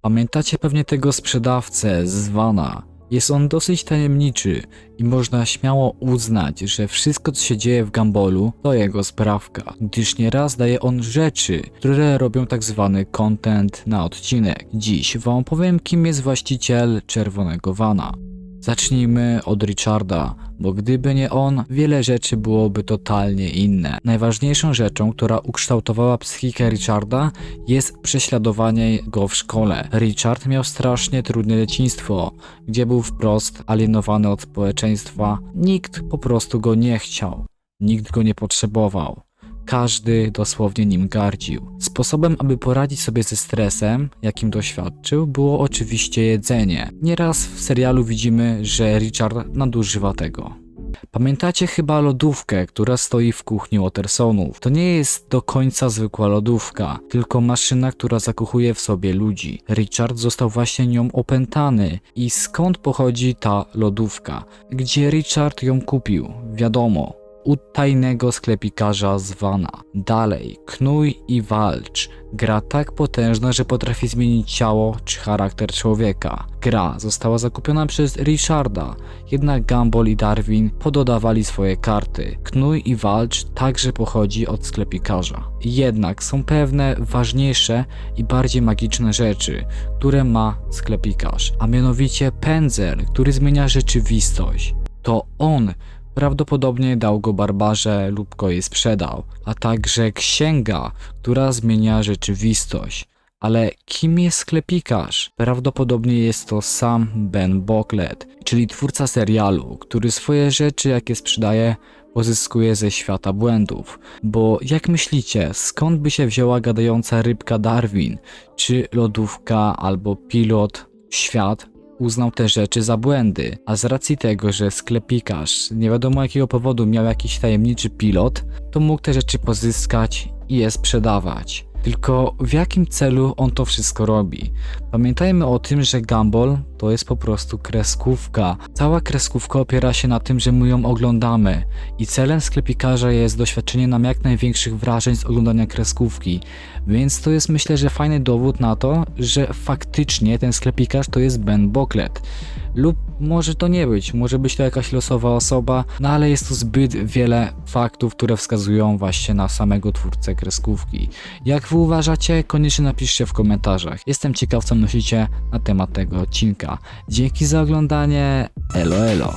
Pamiętacie pewnie tego sprzedawcę z Vana. Jest on dosyć tajemniczy i można śmiało uznać, że wszystko co się dzieje w Gambolu to jego sprawka, gdyż nieraz daje on rzeczy, które robią tak zwany content na odcinek. Dziś wam powiem kim jest właściciel czerwonego Vana. Zacznijmy od Richarda, bo gdyby nie on, wiele rzeczy byłoby totalnie inne. Najważniejszą rzeczą, która ukształtowała psychikę Richarda, jest prześladowanie go w szkole. Richard miał strasznie trudne dzieciństwo, gdzie był wprost alienowany od społeczeństwa. Nikt po prostu go nie chciał, nikt go nie potrzebował. Każdy dosłownie nim gardził. Sposobem, aby poradzić sobie ze stresem, jakim doświadczył, było oczywiście jedzenie. Nieraz w serialu widzimy, że Richard nadużywa tego. Pamiętacie chyba lodówkę, która stoi w kuchni Watersonów. To nie jest do końca zwykła lodówka, tylko maszyna, która zakochuje w sobie ludzi. Richard został właśnie nią opętany. I skąd pochodzi ta lodówka? Gdzie Richard ją kupił? Wiadomo, u tajnego sklepikarza z Vana. Dalej, knuj i walcz. Gra tak potężna, że potrafi zmienić ciało czy charakter człowieka. Gra została zakupiona przez Richarda, jednak Gumball i Darwin pododawali swoje karty. Knuj i walcz także pochodzi od sklepikarza. Jednak są pewne ważniejsze i bardziej magiczne rzeczy, które ma sklepikarz, a mianowicie pędzel, który zmienia rzeczywistość. To on Prawdopodobnie dał go barbarze lub go jej sprzedał, a także księga, która zmienia rzeczywistość. Ale kim jest sklepikarz? Prawdopodobnie jest to sam Ben Bocklet, czyli twórca serialu, który swoje rzeczy, jakie sprzedaje, pozyskuje ze świata błędów. Bo jak myślicie, skąd by się wzięła gadająca rybka Darwin? Czy lodówka albo pilot świat uznał te rzeczy za błędy, a z racji tego, że sklepikarz nie wiadomo jakiego powodu miał jakiś tajemniczy pilot, to mógł te rzeczy pozyskać i je sprzedawać. Tylko w jakim celu on to wszystko robi? Pamiętajmy o tym, że Gumball to jest po prostu kreskówka. Cała kreskówka opiera się na tym, że my ją oglądamy i celem sklepikarza jest doświadczenie nam jak największych wrażeń z oglądania kreskówki. Więc to jest myślę, że fajny dowód na to, że faktycznie ten sklepikarz to jest Ben Bocklet. Lub może to nie być, może być to jakaś losowa osoba, no ale jest tu zbyt wiele faktów, które wskazują właśnie na samego twórcę kreskówki. Jak wy uważacie, koniecznie napiszcie w komentarzach. Jestem ciekaw, co myślicie na temat tego odcinka. Dzięki za oglądanie. Elo, elo.